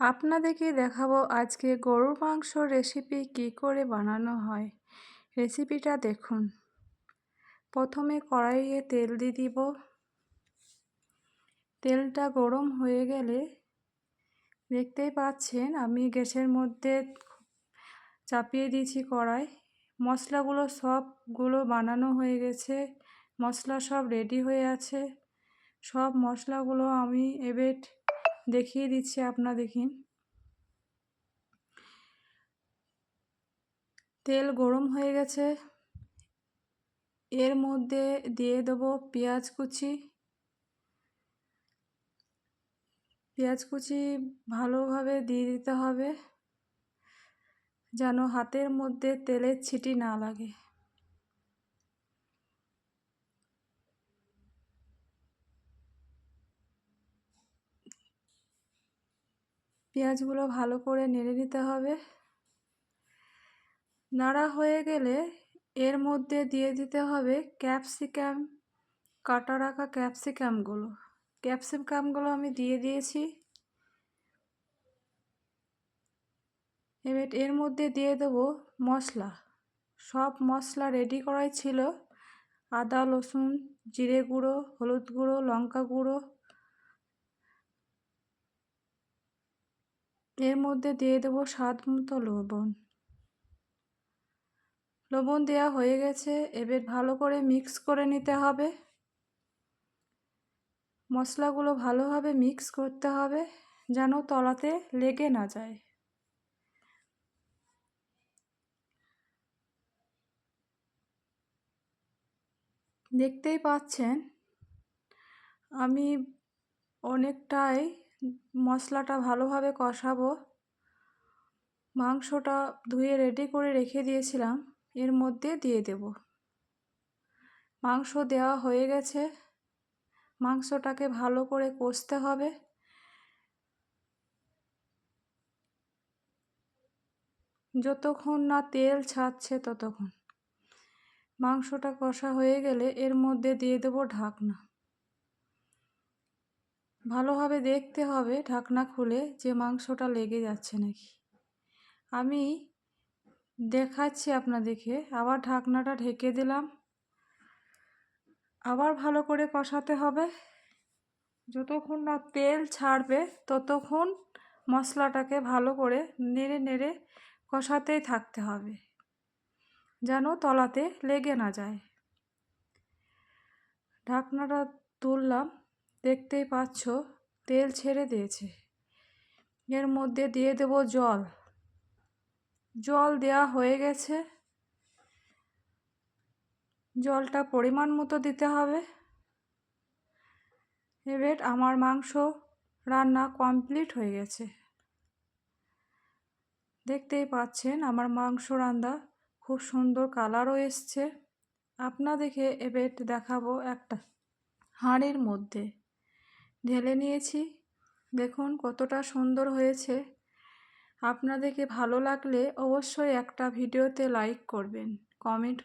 আপনাদেরকে দেখাবো আজকে গরুর মাংস রেসিপি কি করে বানানো হয়। রেসিপিটা দেখুন। প্রথমে কড়াইয়ে তেল দিয়ে দিব। তেলটা গরম হয়ে গেলে দেখতেই পাচ্ছেন আমি গ্যাসের মধ্যে চাপিয়ে দিয়েছি কড়াই। মশলাগুলো সবগুলো বানানো হয়ে গেছে। মশলা সব রেডি হয়ে আছে। সব মশলাগুলো আমি এবার দেখিয়ে দিচ্ছি আপনারা দেখিন তেল গরম হয়ে গেছে। এর মধ্যে দিয়ে দেবো পেঁয়াজ কুচি। পেঁয়াজ কুচি ভালোভাবে দিয়ে দিতে হবে, যেন হাতের মধ্যে তেলের ছিটি না লাগে। পেঁয়াজগুলো ভালো করে নেড়ে নিতে হবে। নাড়া হয়ে গেলে এর মধ্যে দিয়ে দিতে হবে ক্যাপসিকাম, কাটা রাখা ক্যাপসিকামগুলো। ক্যাপসিকামগুলো আমি দিয়ে দিয়েছি। এবার এর মধ্যে দিয়ে দেবো মশলা। সব মশলা রেডি করাই ছিল। আদা, রসুন, জিরে গুঁড়ো, হলুদ গুঁড়ো, লঙ্কা গুঁড়ো। এর মধ্যে দিয়ে দেবো স্বাদ মতো লবণ। লবণ দেওয়া হয়ে গেছে, এবার ভালো করে মিক্স করে নিতে হবে। মশলাগুলো ভালোভাবে মিক্স করতে হবে, যেন তলাতে লেগে না যায়। দেখতেই পাচ্ছেন, আমি অনেকটাই মশলাটা ভালোভাবে কষাবো। মাংসটা ধুয়ে রেডি করে রেখে দিয়েছিলাম, এর মধ্যে দিয়ে দেব। মাংস দেওয়া হয়ে গেছে। মাংসটাকে ভালো করে কষতে হবে। যতক্ষণ না তেল ছাড়ছে ততক্ষণ। মাংসটা কষা হয়ে গেলে এর মধ্যে দিয়ে দেবো ঢাকনা। ভালোভাবে দেখতে হবে ঢাকনা খুলে যে মাংসটা লেগে যাচ্ছে নাকি। আমি দেখাচ্ছি আপনাদেরকে, আবার ঢাকনাটা ঢেকে দিলাম। আবার ভালো করে কষাতে হবে। যতক্ষণ না তেল ছাড়বে, ততক্ষণ মশলাটাকে ভালো করে নেড়ে নেড়ে কষাতেই থাকতে হবে, যেন তলাতে লেগে না যায়। ঢাকনাটা তুললাম। দেখতেই পাচ্ছ, তেল ছেড়ে দিয়েছে। এর মধ্যে দিয়ে দেব জল। জল দেওয়া হয়ে গেছে। জলটা পরিমাণ মতো দিতে হবে। এবার আমার মাংস রান্না কমপ্লিট হয়ে গেছে। দেখতেই পাচ্ছেন, আমার মাংস রান্না খুব সুন্দর কালারও এসছে। আপনাদেরকে এবার দেখাবো একটা হাঁড়ির মধ্যে। ঢেলে নিয়েছি। দেখুন কতটা সুন্দর হয়েছে। আপনাদেরকে ভালো লাগলে অবশ্যই একটা ভিডিওতে লাইক করবেন কমেন্ট